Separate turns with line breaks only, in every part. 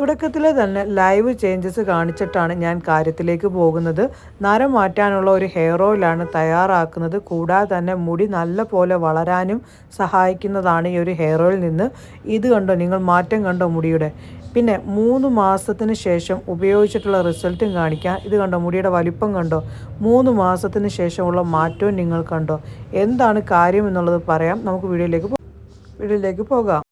തുടക്കത്തിൽ തന്നെ live changes കാണിച്ചിട്ടാണ് ഞാൻ കാര്യത്തിലേക്ക് പോകുന്നത് നരം മാറ്റാനുള്ള ഒരു ഹെയർ ഓയിലാണ് തയ്യാറാക്കുന്നത് കൂടാതെ തന്നെ മുടി നല്ല പോലെ വളരാനും സഹായിക്കുന്നതാണ് ഈ ഒരു ഹെയർ ഓയിൽ നിന്ന് ഇത് കണ്ടോ നിങ്ങൾ മാറ്റം കണ്ടോ മുടിയുടെ പിന്നെ മൂന്ന് മാസത്തിന് ശേഷം ഉപയോഗിച്ചിട്ടുള്ള റിസൾട്ടും കാണിക്കാം ഇത് കണ്ടോ മുടിയുടെ വലിപ്പം കണ്ടോ മൂന്ന് മാസത്തിന് ശേഷമുള്ള മാറ്റവും നിങ്ങൾ കണ്ടോ എന്താണ് കാര്യം എന്നുള്ളത് പറയാം നമുക്ക് വീഡിയോയിലേക്ക് വീഡിയോയിലേക്ക് പോകാം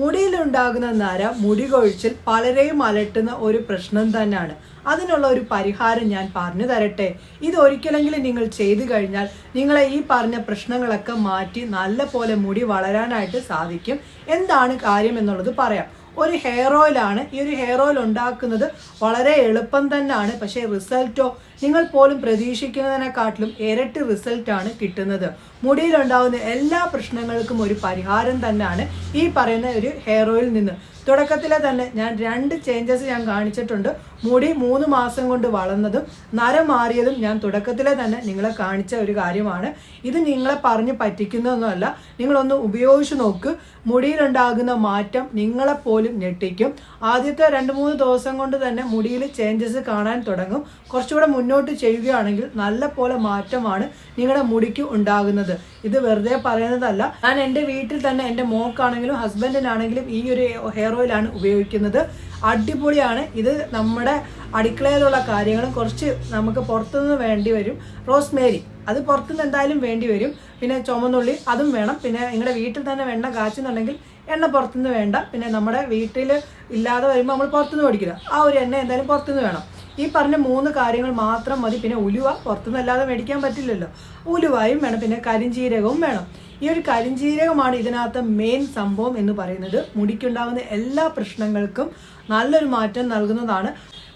മുടിയിലുണ്ടാകുന്ന നര മുടി കൊഴിച്ചിൽ പലരെയും അലട്ടുന്ന ഒരു പ്രശ്നം തന്നെയാണ് അതിനുള്ള ഒരു പരിഹാരം ഞാൻ പറഞ്ഞു തരട്ടെ ഇത് ഒരിക്കലെങ്കിലും നിങ്ങൾ ചെയ്തു കഴിഞ്ഞാൽ നിങ്ങളെ ഈ പറഞ്ഞ പ്രശ്നങ്ങളൊക്കെ മാറ്റി നല്ല പോലെ മുടി വളരാനായിട്ട് സാധിക്കും എന്താണ് കാര്യം എന്നുള്ളത് പറയാം ഒരു ഹെയർ ഓയിലാണ് ഈ ഒരു ഹെയർ ഓയിൽ ഉണ്ടാക്കുന്നത് വളരെ എളുപ്പം തന്നെയാണ് പക്ഷേ റിസൾട്ടോ നിങ്ങൾ പോലും പ്രതീക്ഷിക്കുന്നതിനെക്കാട്ടിലും ഇരട്ടി റിസൾട്ടാണ് കിട്ടുന്നത് മുടിയിലുണ്ടാകുന്ന എല്ലാ പ്രശ്നങ്ങൾക്കും ഒരു പരിഹാരം തന്നെയാണ് ഈ പറയുന്ന ഒരു ഹെയർ ഓയിൽ നിന്ന് തുടക്കത്തിലെ തന്നെ ഞാൻ രണ്ട് ചേഞ്ചസ് ഞാൻ കാണിച്ചിട്ടുണ്ട് മുടി മൂന്ന് മാസം കൊണ്ട് വളർന്നതും നര മാറിയതും ഞാൻ തുടക്കത്തിലെ തന്നെ നിങ്ങളെ കാണിച്ച ഒരു കാര്യമാണ് ഇത് നിങ്ങളെ പറഞ്ഞ് പറ്റിക്കുന്നതൊന്നുമല്ല നിങ്ങളൊന്ന് ഉപയോഗിച്ച് നോക്ക് മുടിയിലുണ്ടാകുന്ന മാറ്റം നിങ്ങളെ പോലും ഞെട്ടിക്കും ആദ്യത്തെ രണ്ട് മൂന്ന് ദിവസം കൊണ്ട് തന്നെ മുടിയിൽ ചേഞ്ചസ് കാണാൻ തുടങ്ങും കുറച്ചുകൂടെ മുന്നോട്ട് ചെയ്യുകയാണെങ്കിൽ നല്ല പോലെ മാറ്റമാണ് നിങ്ങളുടെ മുടിക്ക് ഉണ്ടാകുന്നത് ഇത് വെറുതെ പറയുന്നതല്ല ഞാൻ എൻ്റെ വീട്ടിൽ തന്നെ എൻ്റെ മോക്കാണെങ്കിലും ഹസ്ബൻഡിനാണെങ്കിലും ഈ ഒരു ഹെയർ ഓയിലാണ് ഉപയോഗിക്കുന്നത് അടിപൊളിയാണ് ഇത് നമ്മുടെ അടുക്കളയിലുള്ള കാര്യങ്ങളും കുറച്ച് നമുക്ക് പുറത്തുനിന്ന് വേണ്ടി വരും റോസ്മേരി അത് പുറത്തുനിന്ന് എന്തായാലും വേണ്ടി വരും പിന്നെ ചുമന്നുള്ളി അതും വേണം പിന്നെ നിങ്ങളുടെ വീട്ടിൽ തന്നെ വെണ്ണ കാച്ചുന്നുണ്ടെങ്കിൽ എണ്ണ പുറത്തുനിന്ന് വേണ്ട പിന്നെ നമ്മുടെ വീട്ടിൽ ഇല്ലാതെ വരുമ്പോൾ നമ്മൾ പുറത്തുനിന്ന് മേടിക്കില്ല ആ ഒരു എണ്ണ എന്തായാലും പുറത്തുനിന്ന് വേണം ഈ പറഞ്ഞ മൂന്ന് കാര്യങ്ങൾ മാത്രം മതി പിന്നെ ഉലുവ പുറത്തുനിന്നല്ലാതെ മേടിക്കാൻ പറ്റില്ലല്ലോ ഉലുവായും വേണം പിന്നെ കരിഞ്ജീരകവും വേണം ഈ ഒരു കരിഞ്ജീരകമാണ് ഇതിനകത്ത് മെയിൻ സംഭവം എന്ന് പറയുന്നത് മുടിക്കുണ്ടാകുന്ന എല്ലാ പ്രശ്നങ്ങൾക്കും നല്ലൊരു മാറ്റം നൽകുന്നതാണ്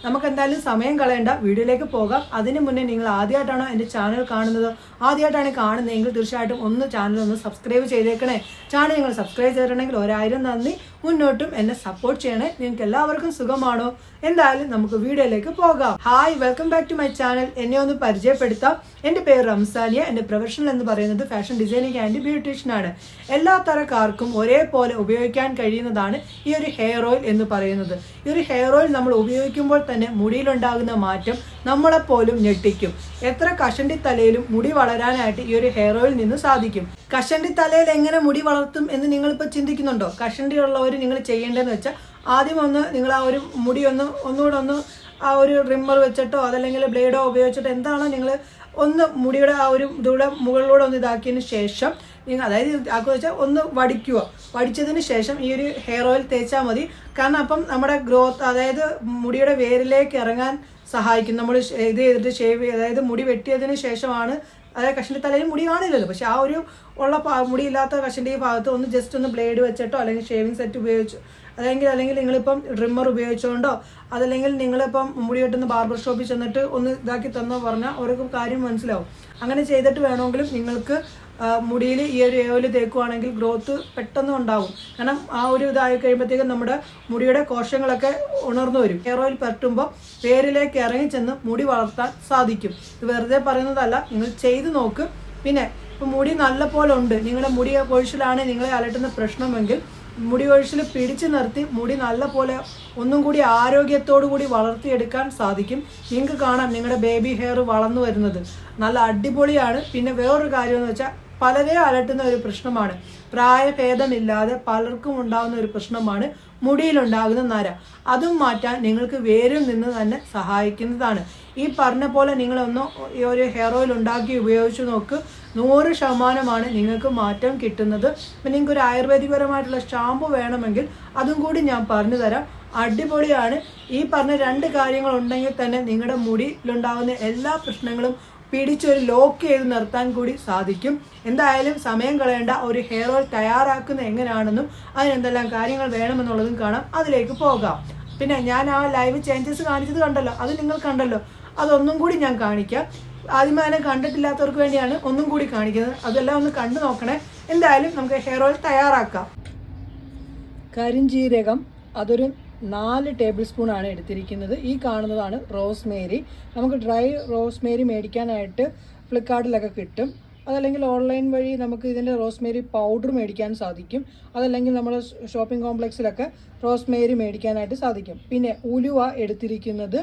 നമുക്ക് എന്തായാലും സമയം കളയേണ്ട വീഡിയോയിലേക്ക് പോകാം അതിന് മുന്നേ നിങ്ങൾ ആദ്യമായിട്ടാണോ എൻ്റെ ചാനൽ കാണുന്നത് ആദ്യമായിട്ടാണ് കാണുന്നതെങ്കിൽ തീർച്ചയായിട്ടും ഒന്ന് ചാനൽ ഒന്ന് സബ്സ്ക്രൈബ് ചെയ്തേക്കണേ ചാനൽ നിങ്ങൾ സബ്സ്ക്രൈബ് ചെയ്തിട്ടുണ്ടെങ്കിൽ ഒരായിരം നന്ദി മുന്നോട്ടും എന്നെ സപ്പോർട്ട് ചെയ്യണേ നിങ്ങൾക്ക് എല്ലാവർക്കും സുഖമാണോ എന്തായാലും നമുക്ക് വീഡിയോയിലേക്ക് പോകാം hi welcome back to my channel എന്നെ ഒന്ന് പരിചയപ്പെടുത്താം എൻ്റെ പേര് റംസാലിയ എൻ്റെ പ്രൊഫഷണൽ എന്ന് പറയുന്നത് ഫാഷൻ ഡിസൈനിങ് ആൻഡ് ബ്യൂട്ടീഷ്യനാണ് എല്ലാ തരക്കാർക്കും ഒരേപോലെ ഉപയോഗിക്കാൻ കഴിയുന്നതാണ് ഈ ഒരു ഹെയർ ഓയിൽ എന്ന് പറയുന്നത് ഈ ഒരു ഹെയർ ഓയിൽ നമ്മൾ ഉപയോഗിക്കുമ്പോൾ തന്നെ മുടിയിലുണ്ടാകുന്ന മാറ്റം നമ്മളെപ്പോലും ഞെട്ടിക്കും എത്ര കഷണ്ടി തലയിലും മുടി വളരാനായിട്ട് ഈ ഒരു ഹെയർ ഓയിൽ നിന്ന് സാധിക്കും കഷണ്ടി തലയിൽ എങ്ങനെ മുടി വളർത്തും എന്ന് നിങ്ങൾ ഇപ്പൊ ചിന്തിക്കുന്നുണ്ടോ കഷണ്ടി ഉള്ളവർ നിങ്ങൾ ചെയ്യേണ്ടതെന്ന് വെച്ചാൽ ആദ്യം ഒന്ന് നിങ്ങൾ ആ ഒരു മുടി ഒന്ന് ഒന്നുകൂടെ ഒന്ന് ആ ഒരു റിമ്മർ വെച്ചിട്ടോ അതല്ലെങ്കിൽ ബ്ലേഡോ ഉപയോഗിച്ചിട്ടോ എന്താണോ നിങ്ങൾ ഒന്ന് മുടിയുടെ ആ ഒരു ഇതുകൂടെ മുകളിലൂടെ ഒന്ന് ഇതാക്കിയതിന് ശേഷം നിങ്ങൾ അതായത് ആക്കുക വെച്ചാൽ ഒന്ന് വടിക്കുക വടിച്ചതിന് ശേഷം ഈ ഒരു ഹെയർ ഓയിൽ തേച്ചാൽ മതി കാരണം അപ്പം നമ്മുടെ ഗ്രോത്ത് അതായത് മുടിയുടെ വേരിലേക്ക് ഇറങ്ങാൻ സഹായിക്കും നമ്മൾ ഇത് ചെയ്തിട്ട് ഷേവ് അതായത് മുടി വെട്ടിയതിന് ശേഷമാണ് അതായത് കഷണ്ടി തലയിൽ മുടി കാണില്ലല്ലോ പക്ഷെ ആ ഒരു ഉള്ള മുടിയില്ലാത്ത കഷണ്ടി ഭാഗത്ത് ഒന്ന് ജസ്റ്റ് ഒന്ന് ബ്ലേഡ് വെച്ചിട്ടോ അല്ലെങ്കിൽ ഷേവിംഗ് സെറ്റ് ഉപയോഗിച്ചു അല്ലെങ്കിൽ അല്ലെങ്കിൽ നിങ്ങളിപ്പം ട്രിമ്മർ ഉപയോഗിച്ചുകൊണ്ടോ അതല്ലെങ്കിൽ നിങ്ങളിപ്പം മുടി വെട്ടുന്ന ബാർബർ ഷോപ്പിൽ ചെന്നിട്ട് ഒന്ന് ഇതാക്കി തന്നോ പറഞ്ഞാൽ അവർക്ക് കാര്യം മനസ്സിലാവും അങ്ങനെ ചെയ്തിട്ട് വേണമെങ്കിലും നിങ്ങൾക്ക് മുടിയിൽ ഈ ഒരു ഓയിൽ തേക്കുവാണെങ്കിൽ ഗ്രോത്ത് പെട്ടെന്ന് ഉണ്ടാകും കാരണം ആ ഒരു ഇതായി കഴിയുമ്പോഴത്തേക്കും നമ്മുടെ മുടിയുടെ കോശങ്ങളൊക്കെ ഉണർന്നു വരും ഹെയർ ഓയിൽ പറ്റുമ്പോൾ പേരിലേക്ക് ഇറങ്ങി ചെന്ന് മുടി വളർത്താൻ സാധിക്കും ഇത് വെറുതെ പറയുന്നതല്ല നിങ്ങൾ ചെയ്ത് നോക്ക് പിന്നെ ഇപ്പം മുടി നല്ല പോലെ ഉണ്ട് നിങ്ങളുടെ മുടി കൊഴിച്ചിലാണ് നിങ്ങളെ അലട്ടുന്ന പ്രശ്നമെങ്കിൽ മുടി കൊഴിച്ചിൽ പിടിച്ചു നിർത്തി മുടി നല്ല പോലെ ഒന്നും കൂടി ആരോഗ്യത്തോടു കൂടി വളർത്തിയെടുക്കാൻ സാധിക്കും നിങ്ങൾക്ക് കാണാം നിങ്ങളുടെ ബേബി ഹെയർ വളർന്നു വരുന്നത് നല്ല അടിപൊളിയാണ് പിന്നെ വേറൊരു കാര്യം എന്ന് വെച്ചാൽ പലരെ അലട്ടുന്ന ഒരു പ്രശ്നമാണ് പ്രായഭേദമില്ലാതെ പലർക്കും ഉണ്ടാകുന്ന ഒരു പ്രശ്നമാണ് മുടിയിലുണ്ടാകുന്ന നര അതും മാറ്റാൻ നിങ്ങൾക്ക് വേരിൽ നിന്ന് തന്നെ സഹായിക്കുന്നതാണ് ഈ പറഞ്ഞ പോലെ നിങ്ങളൊന്ന് ഈ ഒരു ഹെയർ ഓയിൽ ഉണ്ടാക്കി ഉപയോഗിച്ച് നോക്ക് നൂറ് ശതമാനമാണ് നിങ്ങൾക്ക് മാറ്റം കിട്ടുന്നത് പിന്നെ നിങ്ങൾക്ക് ഒരു ആയുർവേദികപരമായിട്ടുള്ള ഷാമ്പു വേണമെങ്കിൽ അതും കൂടി ഞാൻ പറഞ്ഞു തരാം അടിപൊളിയാണ് ഈ പറഞ്ഞ രണ്ട് കാര്യങ്ങളുണ്ടെങ്കിൽ തന്നെ നിങ്ങളുടെ മുടിയിലുണ്ടാകുന്ന എല്ലാ പ്രശ്നങ്ങളും പിടിച്ചൊരു ലോക്ക് ചെയ്ത് നിർത്താൻ കൂടി സാധിക്കും എന്തായാലും സമയം കളയേണ്ട ഒരു ഹെയർ ഓയിൽ തയ്യാറാക്കുന്ന എങ്ങനെയാണെന്നും അതിനെന്തെല്ലാം കാര്യങ്ങൾ വേണമെന്നുള്ളതും കാണാം അതിലേക്ക് പോകാം പിന്നെ ഞാൻ ആ ലൈവ് ചേഞ്ചസ് കാണിച്ചത് കണ്ടല്ലോ അത് നിങ്ങൾ കണ്ടല്ലോ അതൊന്നും കൂടി ഞാൻ കാണിക്കാം ആദ്യമാനെ കണ്ടിട്ടില്ലാത്തവർക്ക് വേണ്ടിയാണ് ഒന്നും കൂടി കാണിക്കുന്നത് അതെല്ലാം ഒന്ന് കണ്ടു നോക്കണേ എന്തായാലും നമുക്ക് ഹെയർ ഓയിൽ തയ്യാറാക്കാം കരിഞ്ചീരകം അതൊരു നാല് ടേബിൾ സ്പൂണാണ് എടുത്തിരിക്കുന്നത് ഈ കാണുന്നതാണ് റോസ്മേരി നമുക്ക് ഡ്രൈ റോസ്മേരി മേടിക്കാനായിട്ട് ഫ്ലിപ്കാർട്ടിലൊക്കെ കിട്ടും അതല്ലെങ്കിൽ ഓൺലൈൻ വഴി നമുക്ക് ഇതിൻ്റെ റോസ്മേരി പൗഡർ മേടിക്കാൻ സാധിക്കും അതല്ലെങ്കിൽ നമ്മൾ ഷോപ്പിംഗ് കോംപ്ലക്സിലൊക്കെ റോസ്മേരി മേടിക്കാനായിട്ട് സാധിക്കും പിന്നെ ഉലുവ എടുത്തിരിക്കുന്നത്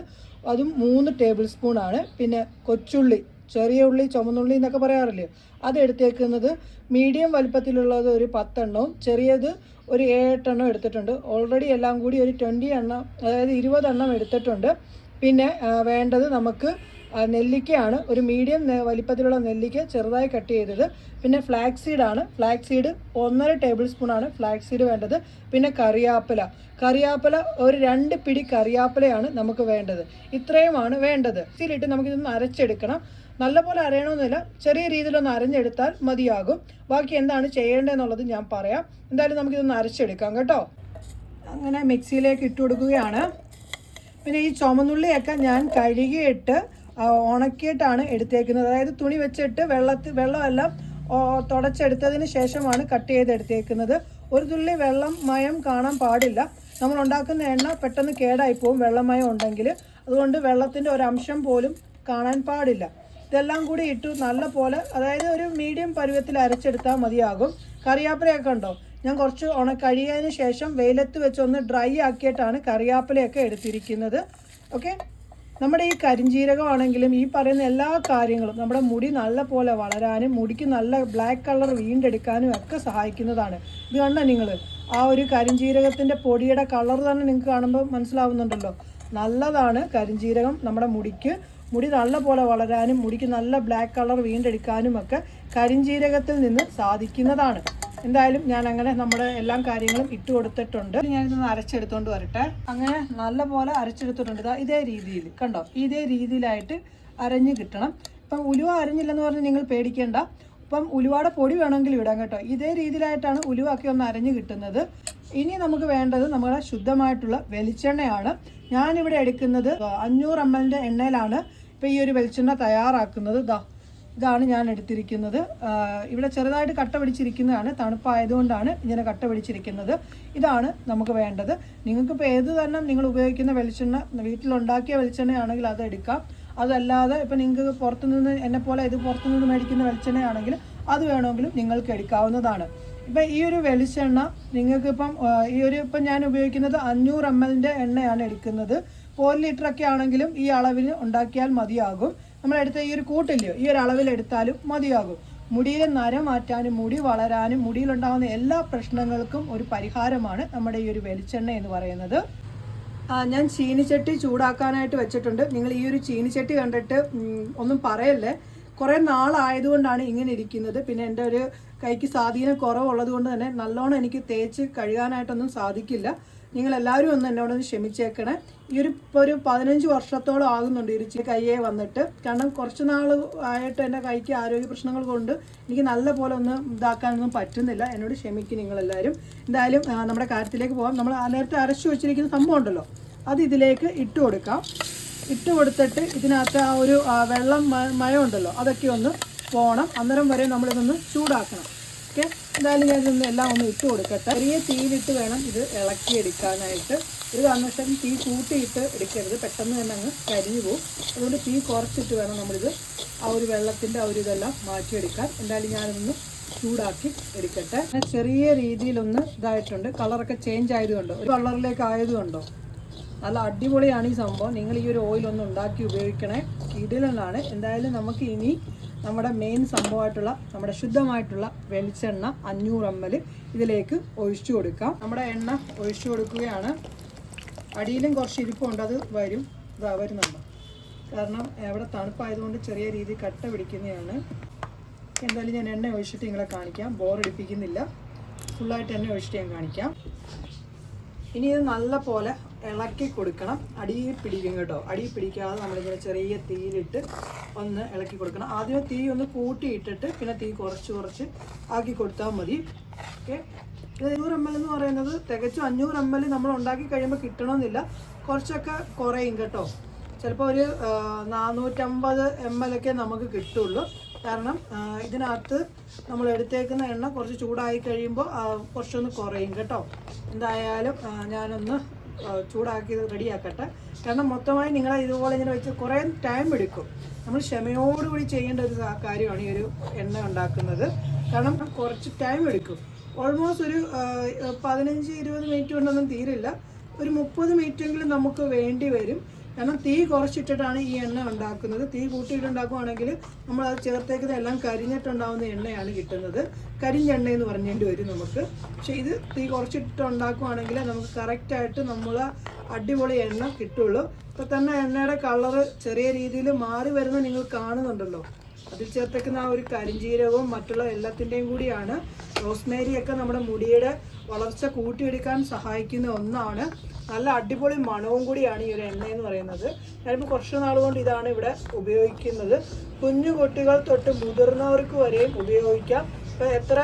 അതും മൂന്ന് ടേബിൾ സ്പൂണാണ് പിന്നെ കൊച്ചുള്ളി ചെറിയ ഉള്ളി ചുമന്നുള്ളി എന്നൊക്കെ പറയാറില്ലേ അത് എടുത്തേക്കുന്നത് മീഡിയം വലിപ്പത്തിലുള്ളത് ഒരു പത്തെണ്ണവും ചെറിയത് ഒരു ഏഴെട്ടെണ്ണം എടുത്തിട്ടുണ്ട് ഓൾറെഡി എല്ലാം കൂടി ഒരു ട്വൻറ്റി എണ്ണം അതായത് ഇരുപതെണ്ണം എടുത്തിട്ടുണ്ട് പിന്നെ വേണ്ടത് നമുക്ക് നെല്ലിക്കയാണ് ഒരു മീഡിയം വലിപ്പത്തിലുള്ള നെല്ലിക്ക ചെറുതായി കട്ട് ചെയ്തത് പിന്നെ ഫ്ലാക്സ് സീഡാണ് ഫ്ലാക്സ് സീഡ് ഒന്നര ടേബിൾ സ്പൂണാണ് ഫ്ലാക്സ് സീഡ് വേണ്ടത് പിന്നെ കറിയാപ്പില കറിയാപ്പില ഒരു രണ്ട് പിടി കറിയാപ്പിലയാണ് നമുക്ക് വേണ്ടത് ഇത്രയുമാണ് വേണ്ടത് ഇതിലിട്ട് നമുക്കിതൊന്ന് അരച്ചെടുക്കണം നല്ലപോലെ അറിയണമെന്നില്ല ചെറിയ രീതിയിലൊന്ന് അരഞ്ഞെടുത്താൽ മതിയാകും ബാക്കി എന്താണ് ചെയ്യേണ്ടതെന്നുള്ളത് ഞാൻ പറയാം എന്തായാലും നമുക്കിതൊന്ന് അരച്ചെടുക്കാം കേട്ടോ അങ്ങനെ മിക്സിയിലേക്ക് ഇട്ട് കൊടുക്കുകയാണ് പിന്നെ ഈ ചുമന്നുള്ളിയൊക്കെ ഞാൻ കഴുകിയിട്ട് ഉണക്കിയിട്ടാണ് എടുത്തേക്കുന്നത് അതായത് തുണി വെച്ചിട്ട് വെള്ളത്തിൽ വെള്ളമെല്ലാം തുടച്ചെടുത്തതിന് ശേഷമാണ് കട്ട് ചെയ്ത് എടുത്തേക്കുന്നത് ഒരു തുള്ളി വെള്ളം മയം കാണാൻ പാടില്ല നമ്മൾ ഉണ്ടാക്കുന്ന എണ്ണ പെട്ടെന്ന് കേടായി പോകും വെള്ളമയം ഉണ്ടെങ്കിൽ അതുകൊണ്ട് വെള്ളത്തിൻ്റെ ഒരംശം പോലും കാണാൻ പാടില്ല ഇതെല്ലാം കൂടി ഇട്ടു നല്ല പോലെ അതായത് ഒരു മീഡിയം പരുവത്തിൽ അരച്ചെടുത്താൽ മതിയാകും കറിയാപ്പിലയൊക്കെ ഉണ്ടോ ഞാൻ കുറച്ച് ഉണ കഴിയതിന് ശേഷം വെയിലത്ത് വെച്ചൊന്ന് ഡ്രൈ ആക്കിയിട്ടാണ് കറിയാപ്പിലയൊക്കെ എടുത്തിരിക്കുന്നത് ഓക്കെ നമ്മുടെ ഈ കരിഞ്ജീരകമാണെങ്കിലും ഈ പറയുന്ന എല്ലാ കാര്യങ്ങളും നമ്മുടെ മുടി നല്ല പോലെ വളരാനും മുടിക്ക് നല്ല ബ്ലാക്ക് കളർ വീണ്ടെടുക്കാനും ഒക്കെ സഹായിക്കുന്നതാണ് ഇത് കണ്ട നിങ്ങൾ ആ ഒരു കരിഞ്ജീരകത്തിൻ്റെ പൊടിയുടെ കളർ തന്നെ നിങ്ങൾക്ക് കാണുമ്പോൾ മനസ്സിലാവുന്നുണ്ടല്ലോ നല്ലതാണ് കരിഞ്ജീരകം നമ്മുടെ മുടിക്ക് മുടി നല്ല പോലെ വളരാനും മുടിക്ക് നല്ല ബ്ലാക്ക് കളർ വീണ്ടെടുക്കാനും ഒക്കെ കരിഞ്ചീരകത്തിൽ നിന്ന് സാധിക്കുന്നതാണ് എന്തായാലും ഞാൻ അങ്ങനെ നമ്മുടെ എല്ലാ കാര്യങ്ങളും ഇട്ട് കൊടുത്തിട്ടുണ്ട് ഞാനിതൊന്ന് അരച്ചെടുത്തോണ്ട് വരട്ടെ അങ്ങനെ നല്ല പോലെ അരച്ചെടുത്തിട്ടുണ്ട് ഇതാ ഇതേ രീതിയിൽ കണ്ടോ ഇതേ രീതിയിലായിട്ട് അരഞ്ഞ് കിട്ടണം ഇപ്പം ഉലുവ അരഞ്ഞില്ലെന്ന് പറഞ്ഞ് നിങ്ങൾ പേടിക്കേണ്ട ഇപ്പം ഉലുവയുടെ പൊടി വേണമെങ്കിൽ ഇടാം കേട്ടോ ഇതേ രീതിയിലായിട്ടാണ് ഉലുവാക്കി ഒന്ന് അരഞ്ഞ് കിട്ടുന്നത് ഇനി നമുക്ക് വേണ്ടത് നമ്മുടെ ശുദ്ധമായിട്ടുള്ള വെളിച്ചെണ്ണയാണ് ഞാനിവിടെ എടുക്കുന്നത് അഞ്ഞൂറ് എം എല്ലിൻ്റെ എണ്ണയിലാണ് ഇപ്പം ഈ ഒരു വെളിച്ചെണ്ണ തയ്യാറാക്കുന്നത് ദാ ഇതാണ് ഞാൻ എടുത്തിരിക്കുന്നത് ഇവിടെ ചെറുതായിട്ട് കട്ട പിടിച്ചിരിക്കുന്നതാണ് തണുപ്പായതുകൊണ്ടാണ് ഇങ്ങനെ കട്ട പിടിച്ചിരിക്കുന്നത് ഇതാണ് നമുക്ക് വേണ്ടത് നിങ്ങൾക്കിപ്പോൾ ഏത് തന്നെ നിങ്ങൾ ഉപയോഗിക്കുന്ന വെളിച്ചെണ്ണ വീട്ടിലുണ്ടാക്കിയ വെളിച്ചെണ്ണയാണെങ്കിൽ അത് എടുക്കാം അതല്ലാതെ ഇപ്പം നിങ്ങൾക്ക് പുറത്തുനിന്ന് എന്നെ പോലെ ഇത് പുറത്തുനിന്ന് മേടിക്കുന്ന വെളിച്ചെണ്ണയാണെങ്കിൽ അത് വേണമെങ്കിലും നിങ്ങൾക്ക് എടുക്കാവുന്നതാണ് ഇപ്പം ഈ ഒരു വെളിച്ചെണ്ണ നിങ്ങൾക്കിപ്പം ഈ ഒരു ഇപ്പം ഞാൻ ഉപയോഗിക്കുന്നത് അഞ്ഞൂറ് എം എല്ലിൻ്റെ എണ്ണയാണ് എടുക്കുന്നത് ഫോർ ലിറ്റർ ഒക്കെ ആണെങ്കിലും ഈ അളവിൽ ഉണ്ടാക്കിയാൽ മതിയാകും നമ്മൾ എടുത്ത ഈ ഒരു കൂട്ടില്ലയോ ഈ ഒരു അളവിൽ എടുത്താലും മതിയാകും മുടിയിലെ നര മാറ്റാനും മുടി വളരാനും മുടിയിലുണ്ടാകുന്ന എല്ലാ പ്രശ്നങ്ങൾക്കും ഒരു പരിഹാരമാണ് നമ്മുടെ ഈ ഒരു വെളിച്ചെണ്ണ എന്ന് പറയുന്നത് ഞാൻ ചീനിച്ചട്ടി ചൂടാക്കാനായിട്ട് വെച്ചിട്ടുണ്ട് നിങ്ങൾ ഈ ഒരു ചീനിച്ചട്ടി കണ്ടിട്ട് ഒന്നും പറയല്ലേ കുറേ നാളായതുകൊണ്ടാണ് ഇങ്ങനെ ഇരിക്കുന്നത് പിന്നെ എൻ്റെ ഒരു കൈക്ക് സ്വാധീനം കുറവുള്ളത് കൊണ്ട് തന്നെ നല്ലോണം എനിക്ക് തേച്ച് കഴുകാനായിട്ടൊന്നും സാധിക്കില്ല നിങ്ങളെല്ലാവരും ഒന്ന് ഒന്ന് ക്ഷമിച്ചേക്കണേ ഈ ഒരു ഇപ്പോൾ ഒരു പതിനഞ്ച് വർഷത്തോളം ആകുന്നുണ്ട് ഇരിച്ച് കയ്യെ വന്നിട്ട് കാരണം കുറച്ച് നാൾ ആയിട്ട് എൻ്റെ കൈക്ക് ആരോഗ്യ പ്രശ്നങ്ങൾ കൊണ്ട് എനിക്ക് നല്ല പോലെ ഒന്ന് ഇതാക്കാനൊന്നും പറ്റുന്നില്ല എന്നോട് ക്ഷമിക്കും നിങ്ങളെല്ലാവരും എന്തായാലും നമ്മുടെ കാര്യത്തിലേക്ക് പോകാം നമ്മൾ നേരത്തെ അരച്ചു വെച്ചിരിക്കുന്ന സംഭവം ഉണ്ടല്ലോ അത് ഇതിലേക്ക് ഇട്ട് കൊടുക്കാം ഇട്ട് കൊടുത്തിട്ട് ഇതിനകത്ത് ആ ഒരു വെള്ളം മയം ഉണ്ടല്ലോ അതൊക്കെ ഒന്ന് പോകണം അന്നേരം വരെ നമ്മളിതൊന്ന് ചൂടാക്കണം ഓക്കെ എന്തായാലും ഞാൻ ഞാനിതൊന്ന് എല്ലാം ഒന്ന് ഇട്ട് കൊടുക്കട്ടെ ചെറിയ തീയിലിട്ട് വേണം ഇത് ഇളക്കിയെടുക്കാനായിട്ട് ഇത് കാരണവശാലും തീ കൂട്ടിയിട്ട് എടുക്കരുത് പെട്ടെന്ന് തന്നെ അങ്ങ് കരിഞ്ഞു പോകും അതുകൊണ്ട് തീ കുറച്ചിട്ട് വേണം നമ്മളിത് ആ ഒരു വെള്ളത്തിൻ്റെ ആ ഒരു ഇതെല്ലാം മാറ്റിയെടുക്കാൻ എന്തായാലും ഞാനിതൊന്ന് ചൂടാക്കി എടുക്കട്ടെ ചെറിയ രീതിയിലൊന്ന് ഇതായിട്ടുണ്ട് കളറൊക്കെ ചേഞ്ച് ആയതുകൊണ്ടോ ഒരു കളറിലേക്ക് ആയതുകൊണ്ടോ നല്ല അടിപൊളിയാണ് ഈ സംഭവം നിങ്ങൾ ഈ ഒരു ഓയിലൊന്ന് ഉണ്ടാക്കി ഉപയോഗിക്കണേ ഇതിലാണ് എന്തായാലും നമുക്ക് ഇനി നമ്മുടെ മെയിൻ സംഭവമായിട്ടുള്ള നമ്മുടെ ശുദ്ധമായിട്ടുള്ള വെളിച്ചെണ്ണ അഞ്ഞൂറ് എം എൽ ഇതിലേക്ക് ഒഴിച്ചു കൊടുക്കാം നമ്മുടെ എണ്ണ ഒഴിച്ചു കൊടുക്കുകയാണ് അടിയിലും കുറച്ച് ഇരിപ്പുണ്ട് അത് വരും ഇതാ വരുന്നുണ്ട് കാരണം അവിടെ തണുപ്പായതുകൊണ്ട് ചെറിയ രീതിയിൽ കട്ട പിടിക്കുന്നതാണ് എന്തായാലും ഞാൻ എണ്ണ ഒഴിച്ചിട്ട് നിങ്ങളെ കാണിക്കാം ബോറടിപ്പിക്കുന്നില്ല ഫുള്ളായിട്ട് എണ്ണ ഒഴിച്ചിട്ട് ഞാൻ കാണിക്കാം ഇനി ഇത് നല്ല പോലെ ഇളക്കി കൊടുക്കണം അടിയിൽ പിടിക്കും കേട്ടോ അടിയിൽ പിടിക്കാതെ നമ്മളിങ്ങനെ ചെറിയ തീയിലിട്ട് ഒന്ന് ഇളക്കി കൊടുക്കണം ആദ്യം തീ ഒന്ന് കൂട്ടിയിട്ടിട്ട് പിന്നെ തീ കുറച്ച് കുറച്ച് ആക്കി കൊടുത്താൽ മതി ഓക്കെ അഞ്ഞൂറ് എം എൽ എന്ന് പറയുന്നത് തികച്ചും അഞ്ഞൂറ് എം എൽ നമ്മൾ ഉണ്ടാക്കി കഴിയുമ്പോൾ കിട്ടണമെന്നില്ല കുറച്ചൊക്കെ കുറയും കേട്ടോ ചിലപ്പോൾ ഒരു നാനൂറ്റമ്പത് എം എൽ ഒക്കെ നമുക്ക് കിട്ടുള്ളൂ കാരണം ഇതിനകത്ത് നമ്മൾ എടുത്തേക്കുന്ന എണ്ണ കുറച്ച് ചൂടായി കഴിയുമ്പോൾ കുറച്ചൊന്ന് കുറയും കേട്ടോ എന്തായാലും ഞാനൊന്ന് ചൂടാക്കി റെഡിയാക്കട്ടെ കാരണം മൊത്തമായി നിങ്ങൾ ഇതുപോലെ ഇങ്ങനെ വെച്ച് കുറേ ടൈം എടുക്കും നമ്മൾ ക്ഷമയോടുകൂടി ചെയ്യേണ്ട ഒരു കാര്യമാണ് ഈ ഒരു എണ്ണ ഉണ്ടാക്കുന്നത് കാരണം കുറച്ച് ടൈം എടുക്കും ഓൾമോസ്റ്റ് ഒരു പതിനഞ്ച് ഇരുപത് മിനിറ്റ് കൊണ്ടൊന്നും തീരില്ല ഒരു മുപ്പത് മിനിറ്റെങ്കിലും നമുക്ക് വേണ്ടി വരും കാരണം തീ കുറച്ചിട്ടിട്ടാണ് ഈ എണ്ണ ഉണ്ടാക്കുന്നത് തീ കൂട്ടിയിട്ടുണ്ടാക്കുവാണെങ്കിൽ നമ്മൾ അത് ചേർത്തേക്കുന്ന എല്ലാം കരിഞ്ഞിട്ടുണ്ടാവുന്ന എണ്ണയാണ് കിട്ടുന്നത് കരിഞ്ഞെണ്ണ എന്ന് പറഞ്ഞേണ്ടി വരും നമുക്ക് പക്ഷേ ഇത് തീ കുറച്ചിട്ടുണ്ടാക്കുവാണെങ്കിൽ നമുക്ക് കറക്റ്റായിട്ട് നമ്മൾ അടിപൊളി എണ്ണ കിട്ടുള്ളൂ ഇപ്പം തന്നെ എണ്ണയുടെ കളറ് ചെറിയ രീതിയിൽ മാറി വരുന്ന നിങ്ങൾ കാണുന്നുണ്ടല്ലോ അതിൽ ചേർത്തേക്കുന്ന ആ ഒരു കരിഞ്ജീരകവും മറ്റുള്ള എല്ലാത്തിൻ്റെയും കൂടിയാണ് റോസ്മേരിയൊക്കെ നമ്മുടെ മുടിയുടെ വളർച്ച കൂട്ടിയെടുക്കാൻ സഹായിക്കുന്ന ഒന്നാണ് നല്ല അടിപൊളി മണവും കൂടിയാണ് ഈ ഒരു എണ്ണ എന്ന് പറയുന്നത് ഞാനിപ്പോൾ കുറച്ച് കൊണ്ട് ഇതാണ് ഇവിടെ ഉപയോഗിക്കുന്നത് കുഞ്ഞു കുട്ടികൾ തൊട്ട് മുതിർന്നവർക്ക് വരെയും ഉപയോഗിക്കാം ഇപ്പോൾ എത്ര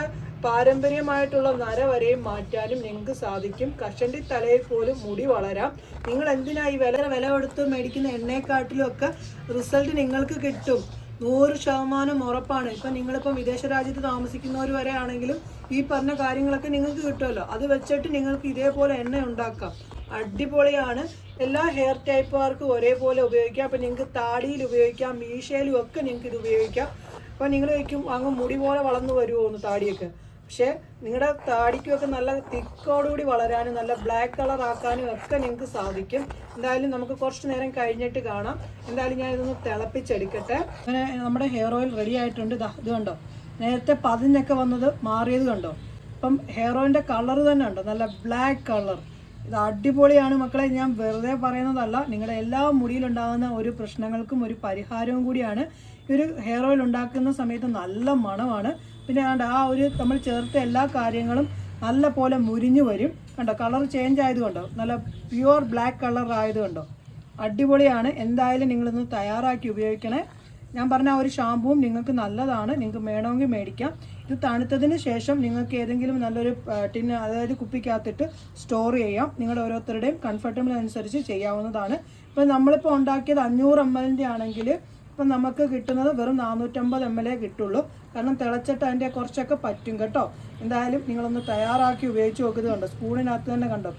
പാരമ്പര്യമായിട്ടുള്ള നര വരെയും മാറ്റാനും നിങ്ങൾക്ക് സാധിക്കും കഷണ്ടി തലയിൽ പോലും മുടി വളരാം നിങ്ങൾ എന്തിനാ ഈ വില വില കൊടുത്ത് മേടിക്കുന്ന എണ്ണയെക്കാട്ടിലും ഒക്കെ റിസൾട്ട് നിങ്ങൾക്ക് കിട്ടും നൂറ് ശതമാനം ഉറപ്പാണ് ഇപ്പം നിങ്ങളിപ്പം വിദേശ രാജ്യത്ത് താമസിക്കുന്നവർ വരെ ആണെങ്കിലും ഈ പറഞ്ഞ കാര്യങ്ങളൊക്കെ നിങ്ങൾക്ക് കിട്ടുമല്ലോ അത് വെച്ചിട്ട് നിങ്ങൾക്ക് ഇതേപോലെ എണ്ണ ഉണ്ടാക്കാം അടിപൊളിയാണ് എല്ലാ ഹെയർ ടൈപ്പുകാർക്കും ഒരേപോലെ ഉപയോഗിക്കാം അപ്പോൾ നിങ്ങൾക്ക് താടിയിൽ ഉപയോഗിക്കാം മീശയിലും ഒക്കെ നിങ്ങൾക്ക് ഇത് ഉപയോഗിക്കാം അപ്പോൾ നിങ്ങൾ വയ്ക്കും അങ്ങ് മുടി പോലെ വളർന്നു വരുമോ താടിയൊക്കെ പക്ഷേ നിങ്ങളുടെ താടിക്കുമൊക്കെ നല്ല തിക്കോടുകൂടി വളരാനും നല്ല ബ്ലാക്ക് കളർ ആക്കാനും ഒക്കെ നിങ്ങൾക്ക് സാധിക്കും എന്തായാലും നമുക്ക് കുറച്ച് നേരം കഴിഞ്ഞിട്ട് കാണാം എന്തായാലും ഞാൻ ഇതൊന്ന് തിളപ്പിച്ചെടുക്കട്ടെ അങ്ങനെ നമ്മുടെ ഹെയർ ഓയിൽ റെഡി ആയിട്ടുണ്ട് ഇത് കണ്ടോ നേരത്തെ പതിഞ്ഞൊക്കെ വന്നത് മാറിയത് കണ്ടോ അപ്പം ഹെയർ ഓയിലിൻ്റെ കളർ തന്നെ ഉണ്ടോ നല്ല ബ്ലാക്ക് കളർ ഇത് അടിപൊളിയാണ് മക്കളെ ഞാൻ വെറുതെ പറയുന്നതല്ല നിങ്ങളുടെ എല്ലാ മുടിയിലുണ്ടാകുന്ന ഒരു പ്രശ്നങ്ങൾക്കും ഒരു പരിഹാരവും കൂടിയാണ് ഈ ഒരു ഹെയർ ഓയിൽ ഉണ്ടാക്കുന്ന സമയത്ത് നല്ല മണമാണ് പിന്നെ കണ്ട ആ ഒരു നമ്മൾ ചേർത്ത എല്ലാ കാര്യങ്ങളും നല്ല പോലെ മുരിഞ്ഞു വരും കണ്ടോ കളർ ചേഞ്ച് ആയതുകൊണ്ടോ നല്ല പ്യുവർ ബ്ലാക്ക് കളർ ആയതുകൊണ്ടോ അടിപൊളിയാണ് എന്തായാലും നിങ്ങളിന്ന് തയ്യാറാക്കി ഉപയോഗിക്കണേ ഞാൻ പറഞ്ഞ ആ ഒരു ഷാമ്പുവും നിങ്ങൾക്ക് നല്ലതാണ് നിങ്ങൾക്ക് വേണമെങ്കിൽ മേടിക്കാം ഇത് തണുത്തതിന് ശേഷം നിങ്ങൾക്ക് ഏതെങ്കിലും നല്ലൊരു ടിൻ അതായത് കുപ്പിക്കകത്തിട്ട് സ്റ്റോർ ചെയ്യാം നിങ്ങളുടെ ഓരോരുത്തരുടെയും കംഫർട്ടബിൾ അനുസരിച്ച് ചെയ്യാവുന്നതാണ് ഇപ്പം നമ്മളിപ്പോൾ ഉണ്ടാക്കിയത് അഞ്ഞൂറ് എം എല്ലിൻ്റെ ആണെങ്കിൽ ഇപ്പം നമുക്ക് കിട്ടുന്നത് വെറും നാനൂറ്റമ്പത് എം എൽ എ കിട്ടുള്ളൂ കാരണം തിളച്ചിട്ട് അതിൻ്റെ കുറച്ചൊക്കെ പറ്റും കേട്ടോ എന്തായാലും നിങ്ങളൊന്ന് തയ്യാറാക്കി ഉപയോഗിച്ച് നോക്കിയത് കണ്ടോ സ്പൂണിനകത്ത് തന്നെ കണ്ടോ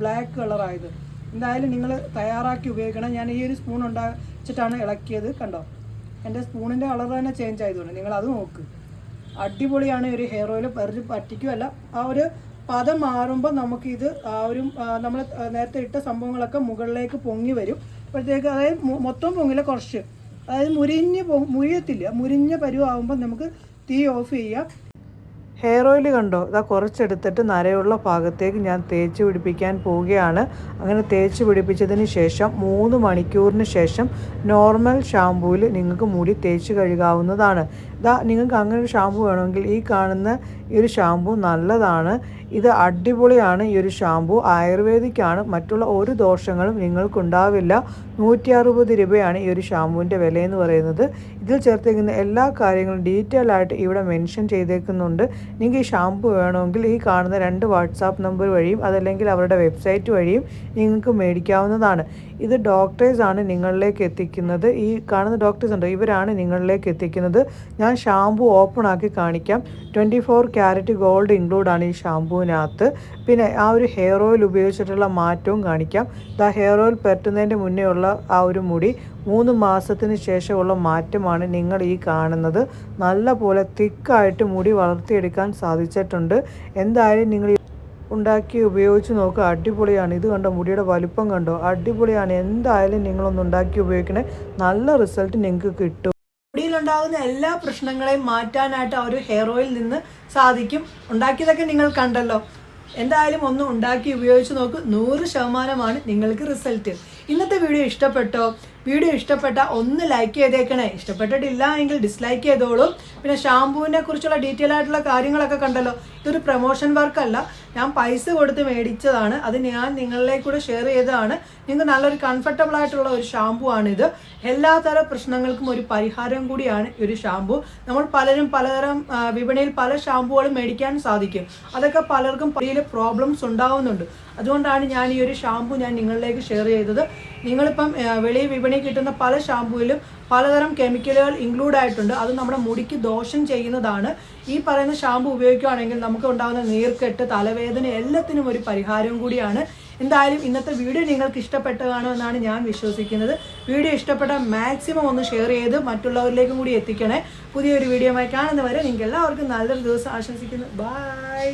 ബ്ലാക്ക് കളറായത് എന്തായാലും നിങ്ങൾ തയ്യാറാക്കി ഉപയോഗിക്കണം ഞാൻ ഈ ഒരു സ്പൂൺ ഉണ്ടാച്ചിട്ടാണ് ഇളക്കിയത് കണ്ടോ എൻ്റെ സ്പൂണിൻ്റെ കളർ തന്നെ ചേഞ്ച് ആയതുകൊണ്ട് നിങ്ങൾ അത് നോക്ക് അടിപൊളിയാണ് ഒരു ഹെയർ ഓയിൽ വെറുതെ പറ്റിക്കുമല്ല ആ ഒരു പദം മാറുമ്പോൾ നമുക്കിത് ആ ഒരു നമ്മൾ നേരത്തെ ഇട്ട സംഭവങ്ങളൊക്കെ മുകളിലേക്ക് പൊങ്ങി വരും അപ്പോഴത്തേക്ക് അതായത് മൊത്തം പൊങ്ങില്ല കുറച്ച് അതായത് മുരിഞ്ഞ് പൊ മുരിയത്തില്ല മുരിഞ്ഞ പരുവാകുമ്പോൾ നമുക്ക് തീ ഓഫ് ചെയ്യുക ഹെയർ ഓയിൽ കണ്ടോ ഇതാ കുറച്ചെടുത്തിട്ട് നരയുള്ള ഭാഗത്തേക്ക് ഞാൻ തേച്ച് പിടിപ്പിക്കാൻ പോവുകയാണ് അങ്ങനെ തേച്ച് പിടിപ്പിച്ചതിന് ശേഷം മൂന്ന് മണിക്കൂറിന് ശേഷം നോർമൽ ഷാമ്പൂവിൽ നിങ്ങൾക്ക് മുടി തേച്ച് കഴുകാവുന്നതാണ് ഇതാ നിങ്ങൾക്ക് അങ്ങനെ ഒരു ഷാമ്പു വേണമെങ്കിൽ ഈ കാണുന്ന ഈ ഒരു ഷാമ്പു നല്ലതാണ് ഇത് അടിപൊളിയാണ് ഈ ഒരു ഷാംപൂ ആയുർവേദിക്കാണ് മറ്റുള്ള ഒരു ദോഷങ്ങളും നിങ്ങൾക്കുണ്ടാവില്ല നൂറ്റി അറുപത് രൂപയാണ് ഈ ഒരു ഷാംപൂവിൻ്റെ വിലയെന്ന് പറയുന്നത് ഇതിൽ ചേർത്തേക്കുന്ന എല്ലാ കാര്യങ്ങളും ഡീറ്റെയിൽ ആയിട്ട് ഇവിടെ മെൻഷൻ ചെയ്തേക്കുന്നുണ്ട് നിങ്ങൾക്ക് ഈ ഷാംപൂ വേണമെങ്കിൽ ഈ കാണുന്ന രണ്ട് വാട്സാപ്പ് നമ്പർ വഴിയും അതല്ലെങ്കിൽ അവരുടെ വെബ്സൈറ്റ് വഴിയും നിങ്ങൾക്ക് മേടിക്കാവുന്നതാണ് ഇത് ഡോക്ടേഴ്സാണ് നിങ്ങളിലേക്ക് എത്തിക്കുന്നത് ഈ കാണുന്ന ഡോക്ടേഴ്സ് ഉണ്ടോ ഇവരാണ് നിങ്ങളിലേക്ക് എത്തിക്കുന്നത് ഞാൻ ഷാംപൂ ഓപ്പൺ ആക്കി കാണിക്കാം ട്വൻറ്റി ഫോർ ക്യാരറ്റ് ഗോൾഡ് ഇൻക്ലൂഡാണ് ഈ ഷാംപൂവിനകത്ത് പിന്നെ ആ ഒരു ഹെയർ ഓയിൽ ഉപയോഗിച്ചിട്ടുള്ള മാറ്റവും കാണിക്കാം ദാ ഹെയർ ഓയിൽ പറ്റുന്നതിൻ്റെ മുന്നേ ഉള്ള ആ ഒരു മുടി മൂന്ന് മാസത്തിന് ശേഷമുള്ള മാറ്റമാണ് നിങ്ങൾ ഈ കാണുന്നത് നല്ല പോലെ തിക്കായിട്ട് മുടി വളർത്തിയെടുക്കാൻ സാധിച്ചിട്ടുണ്ട് എന്തായാലും നിങ്ങൾ ഉണ്ടാക്കി ഉപയോഗിച്ച് നോക്കുക അടിപൊളിയാണ് ഇത് കണ്ടോ മുടിയുടെ വലുപ്പം കണ്ടോ അടിപൊളിയാണ് എന്തായാലും നിങ്ങളൊന്ന് ഉണ്ടാക്കി ഉപയോഗിക്കണേ നല്ല റിസൾട്ട് നിങ്ങൾക്ക് കിട്ടും മുടിയിലുണ്ടാകുന്ന എല്ലാ പ്രശ്നങ്ങളെയും മാറ്റാനായിട്ട് ആ ഒരു ഹെയർ ഓയിൽ നിന്ന് സാധിക്കും ഉണ്ടാക്കിയതൊക്കെ നിങ്ങൾ കണ്ടല്ലോ എന്തായാലും ഒന്ന് ഉണ്ടാക്കി ഉപയോഗിച്ച് നോക്ക് നൂറ് ശതമാനമാണ് നിങ്ങൾക്ക് റിസൾട്ട് ഇന്നത്തെ വീഡിയോ ഇഷ്ടപ്പെട്ടോ വീഡിയോ ഇഷ്ടപ്പെട്ട ഒന്ന് ലൈക്ക് ചെയ്തേക്കണേ ഇഷ്ടപ്പെട്ടിട്ടില്ല എങ്കിൽ ഡിസ്ലൈക്ക് ചെയ്തോളൂ പിന്നെ ഷാമ്പൂവിനെ കുറിച്ചുള്ള ഡീറ്റെയിൽ ആയിട്ടുള്ള കാര്യങ്ങളൊക്കെ കണ്ടല്ലോ ഇതൊരു പ്രൊമോഷൻ വർക്കല്ല ഞാൻ പൈസ കൊടുത്ത് മേടിച്ചതാണ് അത് ഞാൻ നിങ്ങളിലേക്ക് കൂടെ ഷെയർ ചെയ്തതാണ് നിങ്ങൾക്ക് നല്ലൊരു കംഫർട്ടബിൾ ആയിട്ടുള്ള ഒരു ഷാമ്പു ആണിത് എല്ലാ തര പ്രശ്നങ്ങൾക്കും ഒരു പരിഹാരം കൂടിയാണ് ഒരു ഷാമ്പു നമ്മൾ പലരും പലതരം വിപണിയിൽ പല ഷാമ്പുകളും മേടിക്കാൻ സാധിക്കും അതൊക്കെ പലർക്കും പല പ്രോബ്ലംസ് ഉണ്ടാവുന്നുണ്ട് അതുകൊണ്ടാണ് ഞാൻ ഈ ഒരു ഷാമ്പു ഞാൻ നിങ്ങളിലേക്ക് ഷെയർ ചെയ്തത് നിങ്ങളിപ്പം വെളി വിപണി കിട്ടുന്ന പല ഷാമ്പുവിലും പലതരം കെമിക്കലുകൾ ഇൻക്ലൂഡ് ആയിട്ടുണ്ട് അത് നമ്മുടെ മുടിക്ക് ദോഷം ചെയ്യുന്നതാണ് ഈ പറയുന്ന ഷാമ്പു ഉപയോഗിക്കുകയാണെങ്കിൽ നമുക്ക് ഉണ്ടാകുന്ന നീർക്കെട്ട് തലവേദന എല്ലാത്തിനും ഒരു പരിഹാരവും കൂടിയാണ് എന്തായാലും ഇന്നത്തെ വീഡിയോ നിങ്ങൾക്ക് ഇഷ്ടപ്പെട്ടതാണോ എന്നാണ് ഞാൻ വിശ്വസിക്കുന്നത് വീഡിയോ ഇഷ്ടപ്പെട്ട മാക്സിമം ഒന്ന് ഷെയർ ചെയ്ത് മറ്റുള്ളവരിലേക്കും കൂടി എത്തിക്കണേ പുതിയൊരു വീഡിയോ വീഡിയോമായി കാണുന്നവരെ നിങ്ങൾക്ക് എല്ലാവർക്കും നല്ലൊരു ദിവസം ആശംസിക്കുന്നു ബൈ